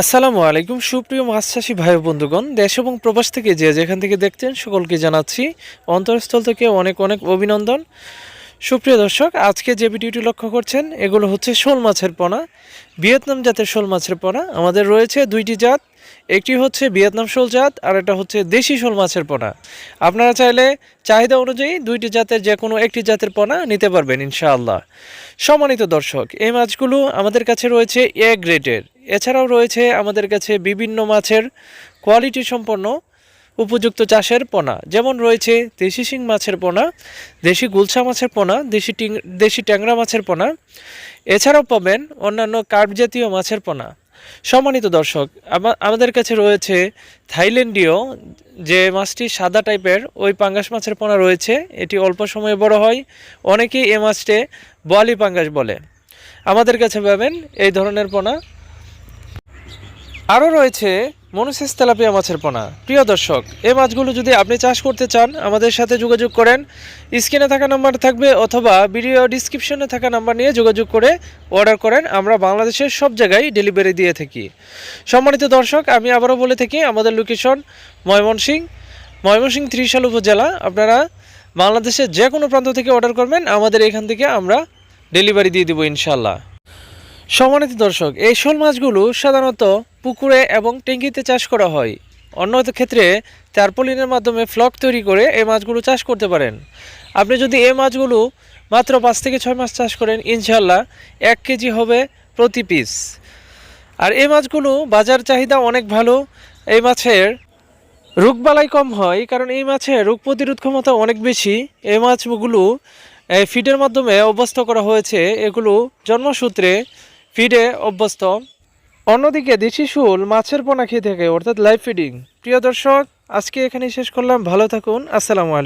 আসসালামু আলাইকুম, সুপ্রিয় মাছ চাষি ভাই বন্ধুগণ। দেশ এবং প্রবাস থেকে যে যেখান থেকে দেখছেন, সকলকে জানাচ্ছি অন্তরস্থল থেকে অনেক অনেক অভিনন্দন। সুপ্রিয় দর্শক, আজকে যে ভিডিওটি লক্ষ্য করছেন, এগুলো হচ্ছে শোল মাছের পোনা। ভিয়েতনাম জাতের শোল মাছের পোনা। আমাদের রয়েছে দুইটি জাত, একটি হচ্ছে ভিয়েতনাম শোল জাত, আর একটা হচ্ছে দেশি শোল মাছের পোনা। আপনারা চাইলে চাহিদা অনুযায়ী দুইটি জাতের যে কোনো একটি জাতের পোনা নিতে পারবেন, ইনশাআল্লাহ। সম্মানিত দর্শক, এই মাছগুলো আমাদের কাছে রয়েছে এ গ্রেডের এছাড়াও রয়েছে আমাদের কাছে বিভিন্ন মাছের কোয়ালিটি সম্পন্ন উপযুক্ত চাষের পোনা। যেমন রয়েছে দেশি শিং মাছের পোনা, দেশি গুলশা মাছের পোনা, দেশি টিং, দেশি ট্যাংরা মাছের পোনা। এছাড়াও পাবেন অন্যান্য কার্প জাতীয় মাছের পোনা। সম্মানিত দর্শক আমাদের কাছে রয়েছে থাইল্যান্ডীয় যে মাছটি সাদা টাইপের, ওই পাঙ্গাস মাছের পোনা রয়েছে। এটি অল্প সময়ে বড় হয়, অনেকেই এ মাছটি বোয়ালি পাঙ্গাস বলে। আমাদের কাছে পাবেন এই ধরনের পোনা। আরও রয়েছে মনুসেস তেলাপিয়া মাছের পোনা। প্রিয় দর্শক এই মাছগুলো যদি আপনি চাষ করতে চান, আমাদের সাথে যোগাযোগ করেন। স্ক্রিনে থাকা নাম্বার থাকবে অথবা ভিডিও ডিসক্রিপশনে থাকা নাম্বার নিয়ে যোগাযোগ করে অর্ডার করেন। আমরা বাংলাদেশের সব জায়গায় ডেলিভারি দিয়ে থাকি। সম্মানিত দর্শক, আমি আবারও বলে থাকি, আমাদের লোকেশন ময়মনসিং। ময়মনসিং ত্রিশাল উপজেলা। আপনারা বাংলাদেশের যে কোনো প্রান্ত থেকে অর্ডার করবেন। আমাদের এখান থেকে আমরা ডেলিভারি দিয়ে দেবো ইনশাল্লাহ সম্মানিত দর্শক, এই শোল মাছগুলো সাধারণত পুকুরে এবং ট্যাঙ্কিতে চাষ করা হয়। অন্য ক্ষেত্রে টার্পলিনের মাধ্যমে ফ্লক তৈরি করে এই মাছগুলো চাষ করতে পারেন। আপনি যদি এই মাছগুলো মাত্র পাঁচ থেকে ছয় মাস চাষ করেন ইনশাল্লাহ এক কেজি হবে প্রতি পিস। আর এই মাছগুলো বাজার চাহিদা অনেক ভালো। এই মাছের রোগবালাই কম হয়, কারণ এই মাছের রোগ প্রতিরোধ ক্ষমতা অনেক বেশি। এই মাছগুলো ফিডের মাধ্যমে অভ্যস্ত করা হয়েছে। এগুলো জন্মসূত্রে ফিডে অভ্যস্ত। অন্যদিকে দেশি শুল মাছের পোনা খেয়ে থাকে, অর্থাৎ লাইভ ফিডিং প্রিয় দর্শক, আজকে এখানে শেষ করলাম। ভালো থাকুন। আসসালামু আলাইকুম।